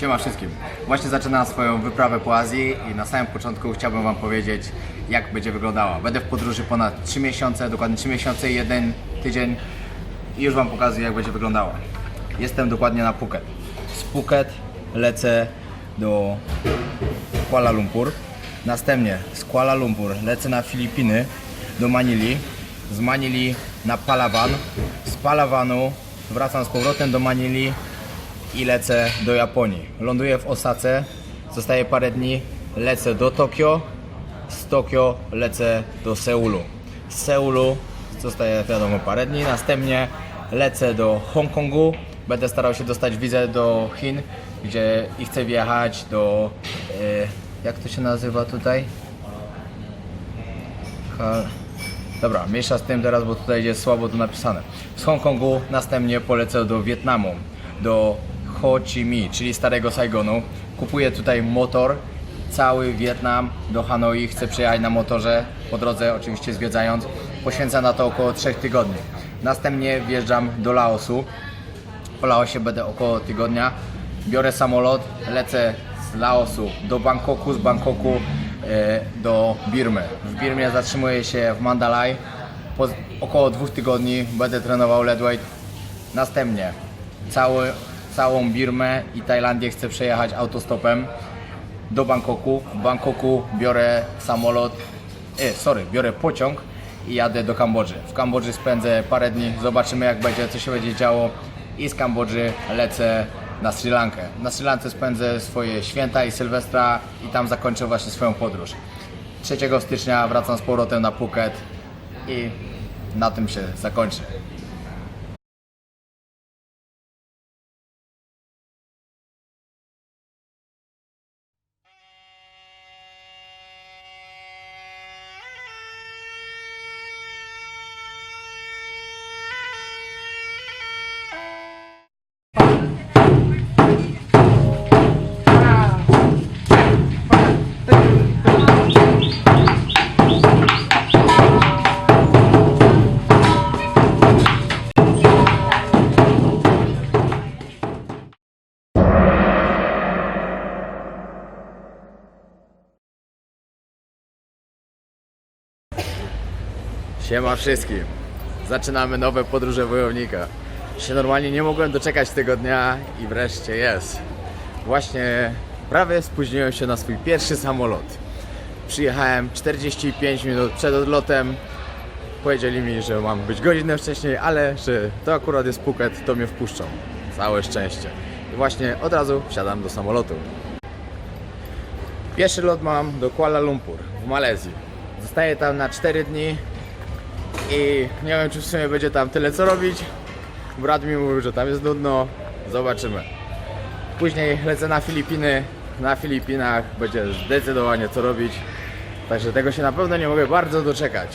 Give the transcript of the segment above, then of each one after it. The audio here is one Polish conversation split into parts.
Siema wszystkim. Właśnie zaczynam swoją wyprawę po Azji i na samym początku chciałbym Wam powiedzieć, jak będzie wyglądała. Będę w podróży ponad 3 miesiące, dokładnie 3 miesiące i jeden tydzień i już Wam pokazuję, jak będzie wyglądała. Jestem dokładnie na Phuket. Z Phuket lecę do Kuala Lumpur. Następnie z Kuala Lumpur lecę na Filipiny, do Manili. Z Manili na Palawan. Z Palawanu wracam z powrotem do Manili i lecę do Japonii. Ląduję w Osace, zostaję parę dni, lecę do Tokio. Z Tokio lecę do Seulu. Z Seulu zostaję wiadomo parę dni, następnie lecę do Hongkongu. Będę starał się dostać wizę do Chin, gdzie i chcę wjechać do. E, jak to się nazywa tutaj? Dobra, mniejsza z tym teraz, bo tutaj jest słabo to napisane. Z Hongkongu następnie polecę do Wietnamu, do Ho Chi Minh, czyli starego Saigonu. Kupuję tutaj motor, cały Wietnam do Hanoi. Chcę przejechać na motorze, po drodze oczywiście zwiedzając. Poświęcę na to około 3 tygodni. Następnie wjeżdżam do Laosu. W Laosie będę około tygodnia. Biorę samolot, lecę z Laosu do Bangkoku, z Bangkoku e, do Birmy. W Birmie zatrzymuję się w Mandalay. Po około dwóch tygodni będę trenował leadweight. Następnie cały, całą Birmę i Tajlandię chcę przejechać autostopem do Bangkoku. W Bangkoku biorę samolot, e, sorry, biorę pociąg i jadę do Kambodży. W Kambodży spędzę parę dni, zobaczymy jak będzie, co się będzie działo i z Kambodży lecę na Sri Lankę. Na Sri Lance spędzę swoje święta i Sylwestra i tam zakończę właśnie swoją podróż. 3 stycznia wracam z powrotem na Phuket i na tym się zakończy. Siema wszystkim. Zaczynamy nowe podróże wojownika. Się normalnie nie mogłem doczekać tego dnia i wreszcie jest. Właśnie prawie spóźniłem się na swój pierwszy samolot. Przyjechałem 45 minut przed odlotem. Powiedzieli mi, że mam być godzinę wcześniej, ale że to akurat jest Phuket, to mnie wpuszczą. Całe szczęście. I właśnie od razu wsiadam do samolotu. Pierwszy lot mam do Kuala Lumpur w Malezji. Zostaję tam na 4 dni i nie wiem czy w sumie będzie tam tyle co robić. Brat mi mówił, że tam jest nudno. Zobaczymy. Później lecę na Filipiny. Na Filipinach będzie zdecydowanie co robić. Także tego się na pewno nie mogę bardzo doczekać.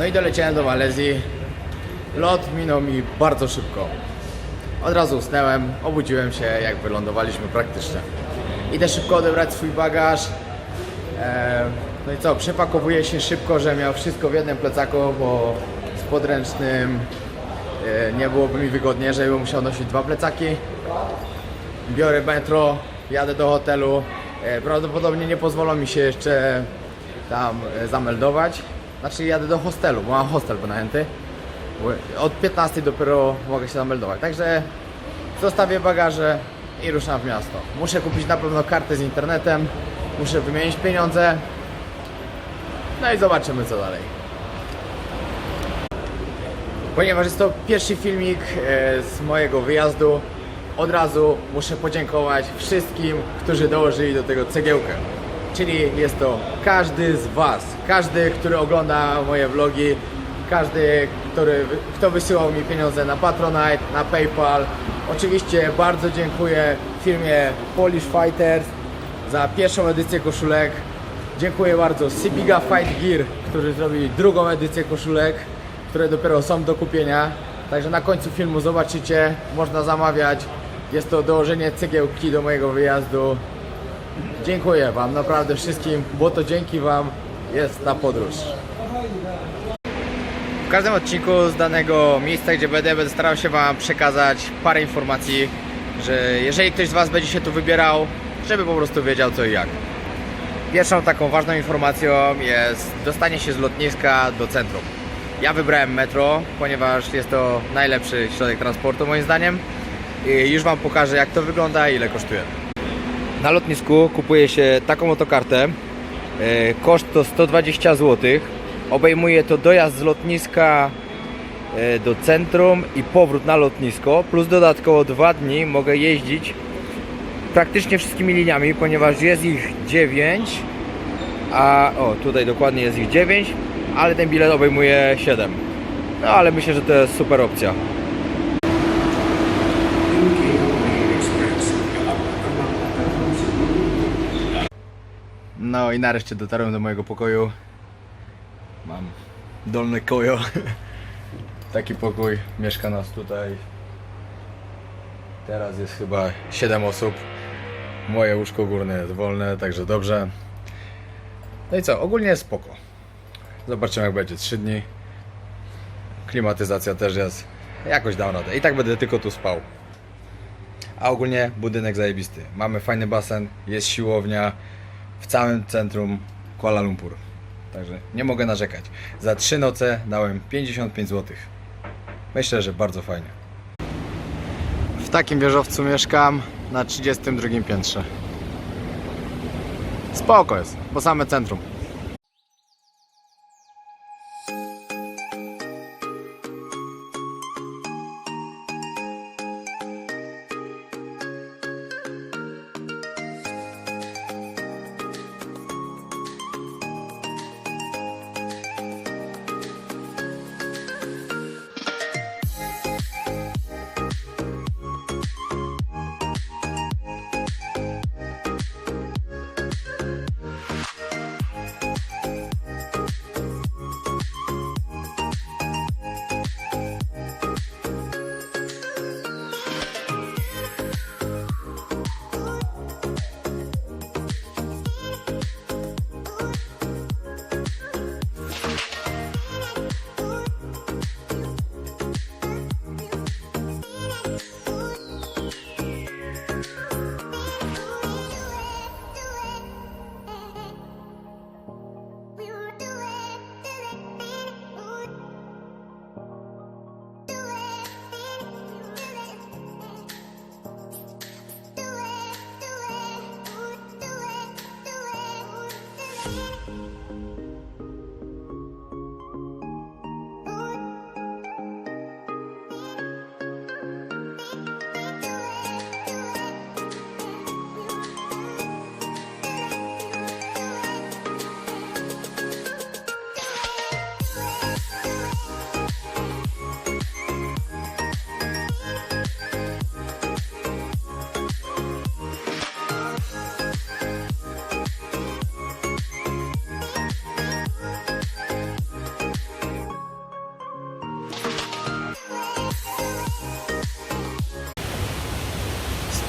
No i doleciałem do Malezji. Lot minął mi bardzo szybko. Od razu usnąłem, obudziłem się jak wylądowaliśmy praktycznie. Idę szybko odebrać swój bagaż. No i co, przepakowuję się szybko, że miał wszystko w jednym plecaku, bo z podręcznym e, nie byłoby mi wygodnie, żebym musiał nosić dwa plecaki. Biorę metro, jadę do hotelu. E, Prawdopodobnie nie pozwolą mi się jeszcze tam e, zameldować. Znaczy jadę do hostelu, bo mam hostel wynajęty. Od 15 dopiero mogę się zameldować. Także zostawię bagaże i ruszam w miasto. Muszę kupić na pewno kartę z internetem. Muszę wymienić pieniądze. No i zobaczymy co dalej. Ponieważ jest to pierwszy filmik e, z mojego wyjazdu, od razu muszę podziękować wszystkim, którzy dołożyli do tego cegiełkę. Czyli jest to każdy z Was, każdy, który ogląda moje vlogi, każdy, który, kto wysyłał mi pieniądze na Patronite, na PayPal. Oczywiście bardzo dziękuję firmie Polish Fighters za pierwszą edycję koszulek. Dziękuję bardzo Sibiga Fight Gear, którzy zrobili drugą edycję koszulek, które dopiero są do kupienia. Także na końcu filmu zobaczycie, można zamawiać. Jest to dołożenie cegiełki do mojego wyjazdu. Dziękuję Wam naprawdę wszystkim, bo to dzięki Wam jest ta podróż. W każdym odcinku z danego miejsca, gdzie będę, będę starał się Wam przekazać parę informacji, że jeżeli ktoś z Was będzie się tu wybierał, żeby po prostu wiedział co i jak. Pierwszą taką ważną informacją jest dostanie się z lotniska do centrum. Ja wybrałem metro, ponieważ jest to najlepszy środek transportu moim zdaniem. I już Wam pokażę jak to wygląda i ile kosztuje. Na lotnisku kupuje się taką oto kartę. E, Koszt to 120 zł. Obejmuje to dojazd z lotniska e, do centrum i powrót na lotnisko. Plus dodatkowo dwa dni mogę jeździć praktycznie wszystkimi liniami, ponieważ jest ich 9. A o, tutaj dokładnie jest ich 9, ale ten bilet obejmuje 7. No ale myślę, że to jest super opcja. I nareszcie dotarłem do mojego pokoju. Mam dolne kojo. Taki pokój. Mieszka nas tutaj. Teraz jest chyba 7 osób. Moje łóżko górne jest wolne, także dobrze. No i co, ogólnie jest spoko. Zobaczymy jak będzie 3 dni. Klimatyzacja też jest. Jakoś dam radę. I tak będę tylko tu spał. A ogólnie budynek zajebisty. Mamy fajny basen, jest siłownia w całym centrum Kuala Lumpur. Także nie mogę narzekać. Za 3 noce dałem 55 zł. Myślę, że bardzo fajnie. W takim wieżowcu mieszkam na 32 piętrze. Spoko jest, bo same centrum. you.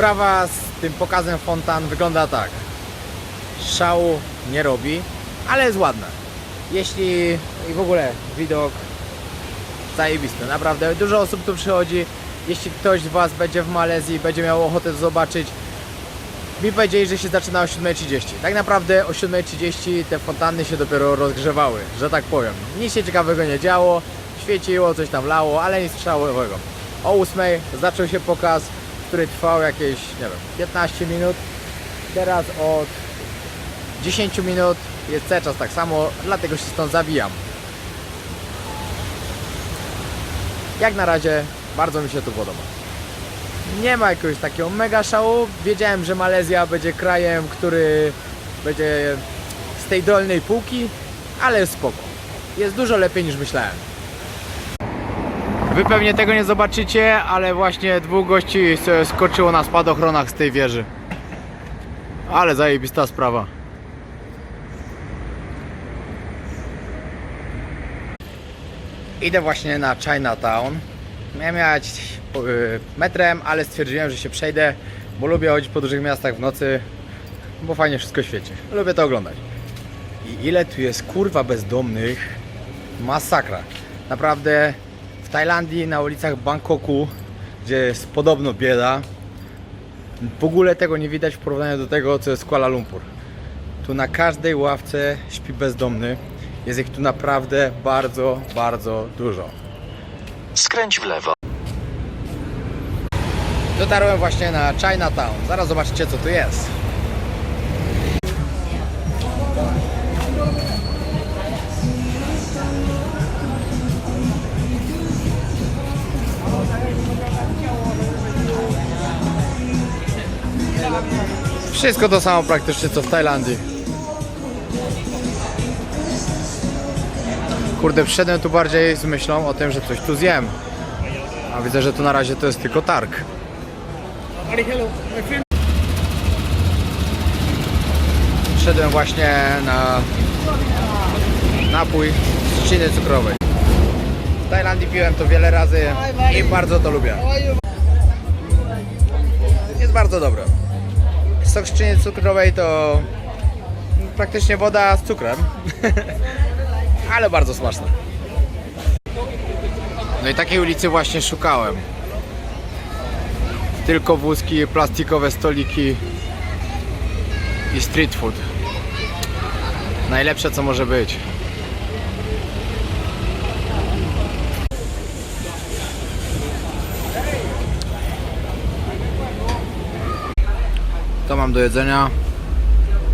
Sprawa z tym pokazem fontan wygląda tak. Szału nie robi, ale jest ładna. Jeśli i w ogóle widok zajebisty, naprawdę. Dużo osób tu przychodzi. Jeśli ktoś z Was będzie w Malezji, będzie miał ochotę zobaczyć, mi powiedzieli, że się zaczyna o 7.30. Tak naprawdę o 7.30 te fontanny się dopiero rozgrzewały, że tak powiem. Nic się ciekawego nie działo, świeciło, coś tam lało, ale nic szałowego. O 8.00 zaczął się pokaz, który trwał jakieś, nie wiem, 15 minut. Teraz od 10 minut jest cały czas tak samo, dlatego się stąd zawijam. Jak na razie bardzo mi się tu podoba. Nie ma jakiegoś takiego mega szału. Wiedziałem, że Malezja będzie krajem, który będzie z tej dolnej półki, ale jest spoko. Jest dużo lepiej niż myślałem. Wy pewnie tego nie zobaczycie, ale właśnie dwóch gości skoczyło na spadochronach z tej wieży. Ale zajebista sprawa. Idę właśnie na Chinatown. Miałem jechać y, metrem, ale stwierdziłem, że się przejdę, bo lubię chodzić po dużych miastach w nocy, bo fajnie wszystko świeci. Lubię to oglądać. I ile tu jest kurwa bezdomnych. Masakra. Naprawdę w Tajlandii, na ulicach Bangkoku, gdzie jest podobno bieda, w ogóle tego nie widać w porównaniu do tego, co jest w Kuala Lumpur. Tu na każdej ławce śpi bezdomny. Jest ich tu naprawdę bardzo, bardzo dużo. Skręć w lewo. Dotarłem właśnie na Chinatown. Zaraz zobaczycie co tu jest. Wszystko to samo praktycznie co w Tajlandii. Kurde, przyszedłem tu bardziej z myślą o tym, że coś tu zjem. A widzę, że tu na razie to jest tylko targ. Szedłem właśnie na napój z trzciny cukrowej. W Tajlandii piłem to wiele razy i bardzo to lubię. Jest bardzo dobre. Sok trzciny cukrowej to praktycznie woda z cukrem, ale bardzo smaczne. No i takiej ulicy właśnie szukałem. Tylko wózki, plastikowe stoliki i street food. Najlepsze co może być. To mam do jedzenia.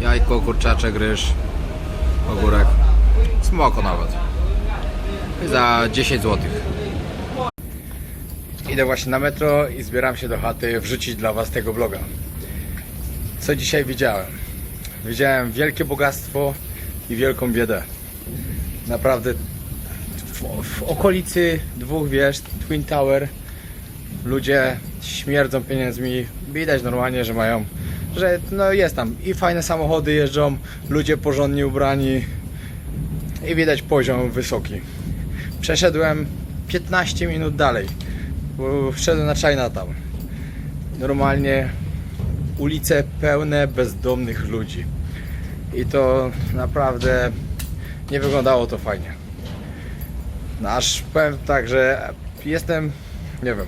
Jajko, kurczaczek, ryż, ogórek. Smoko nawet. I za 10 zł. Idę właśnie na metro i zbieram się do chaty wrzucić dla Was tego vloga. Co dzisiaj widziałem? Widziałem wielkie bogactwo i wielką biedę. Naprawdę w, w okolicy dwóch wież, Twin Tower, ludzie śmierdzą pieniędzmi. Widać normalnie, że mają, że no jest tam i fajne samochody jeżdżą, ludzie porządnie ubrani i widać poziom wysoki. Przeszedłem 15 minut dalej bo wszedłem na Chinatown. Normalnie ulice pełne bezdomnych ludzi. I to naprawdę nie wyglądało to fajnie. No aż powiem tak, że jestem, nie wiem,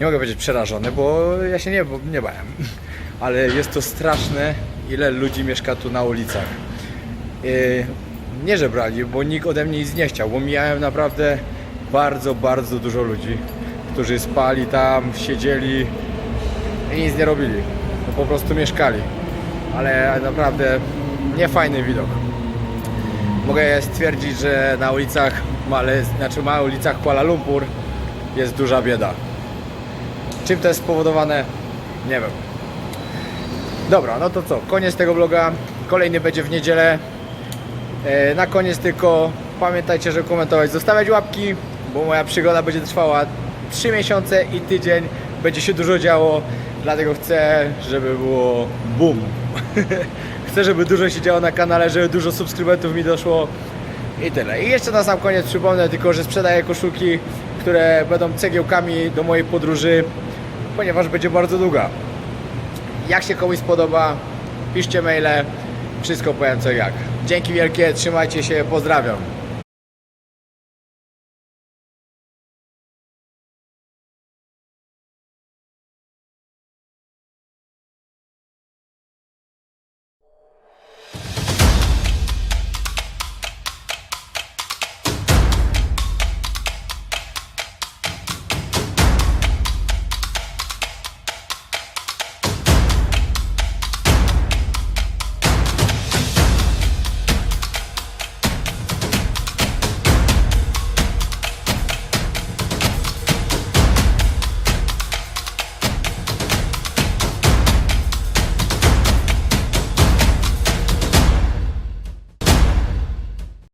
nie mogę powiedzieć przerażony, bo ja się nie, nie bałem. Ale jest to straszne, ile ludzi mieszka tu na ulicach. Yy, nie żebrali, bo nikt ode mnie nic nie chciał, bo mijałem naprawdę bardzo, bardzo dużo ludzi którzy spali tam, siedzieli i nic nie robili. No po prostu mieszkali. Ale naprawdę niefajny widok. Mogę stwierdzić, że na ulicach, ale, znaczy na ulicach Kuala Lumpur jest duża bieda. Czym to jest spowodowane? Nie wiem. Dobra, no to co? Koniec tego vloga. Kolejny będzie w niedzielę. E, Na koniec tylko pamiętajcie, żeby komentować, zostawiać łapki, bo moja przygoda będzie trwała 3 miesiące i tydzień. Będzie się dużo działo, dlatego chcę, żeby było boom. chcę, żeby dużo się działo na kanale, żeby dużo subskrybentów mi doszło i tyle. I jeszcze na sam koniec przypomnę tylko, że sprzedaję koszulki, które będą cegiełkami do mojej podróży, ponieważ będzie bardzo długa. Jak się komuś spodoba, piszcie maile, wszystko powiem co jak. Dzięki wielkie, trzymajcie się, pozdrawiam.